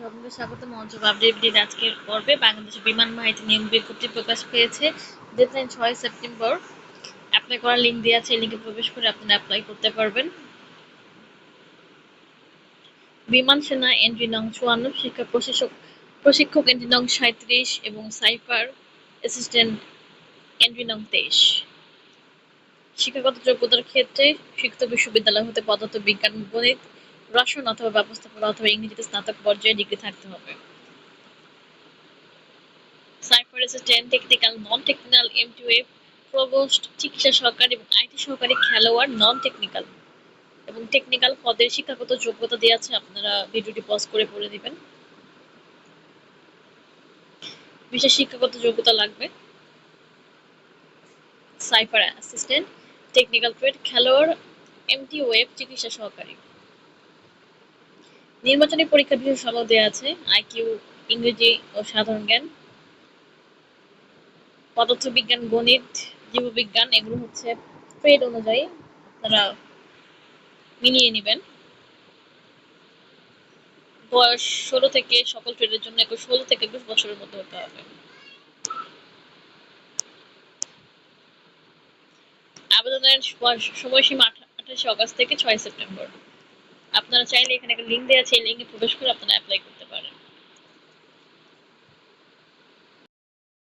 সকলকে স্বাগত আপডেট আজকের পর্বে বিমান নিয়ম বিজ্ঞপ্তি প্রকাশ পেয়েছে। ডেডলাইন ছয় সেপ্টেম্বর অ্যাপ্লাই করার লিঙ্ক আছে লিঙ্কে প্রবেশ করে অ্যাপ্লাই করতে পারবেন। বিমান সেনা এন্ট্রি চুয়ান্ন, শিক্ষা প্রশিক্ষক প্রশিক্ষক এন্ট্রি নং সাঁত্রিশ এবং সাইফার অ্যাসিস্ট্যান্ট এন্ট্রি তেইশ। শিক্ষাগত যোগ্যতার ক্ষেত্রে শিক্ষিত বিশ্ববিদ্যালয় হতে পদার্থ বিজ্ঞান গণিত রসায়ন অথবা ব্যবস্থাপনা অথবা ইংরেজিতে স্নাতক পর্যায়ে ডিগ্রি থাকতে হবে। Cipher assistant technical non technical MTOF provost চিকিৎসা সহকারী এবং আইটি সহকারী খেলোয়াড় নন টেকনিক্যাল এবং টেকনিক্যাল পদের শিক্ষাগত যোগ্যতা আছে, আপনারা ভিডিওটি পজ করে পড়ে দিবেন বিশেষ শিক্ষাগত যোগ্যতা লাগবে। সাইফার অ্যাসিস্ট্যান্ট টেকনিক্যাল ট্রেড খেলোয়াড় এমটি ওয়েব চিকিৎসা সহকারী। নির্বাচনী পরীক্ষা বিষয় সনদ দেওয়া আছে, আইকিউ, ইংরেজি ও সাধারণ জ্ঞান। পদার্থবিজ্ঞান, গণিত, জীববিজ্ঞান, এগুলো হচ্ছে ট্রেড অনুযায়ী আপনারা মিলিয়ে নেবেন। বয়স ষোলো থেকে সকল ট্রেডের জন্য একুশ, ষোলো থেকে একুশ বছরের মধ্যে হতে হবে। আবেদনের সময়সীমা আঠাশে অগস্ট থেকে ছয় সেপ্টেম্বর। আপনারা চাইলে এখানে একটা লিঙ্ক দেওয়া আছে এই লিঙ্কে প্রবেশ করে আপনারা অ্যাপ্লাই করতে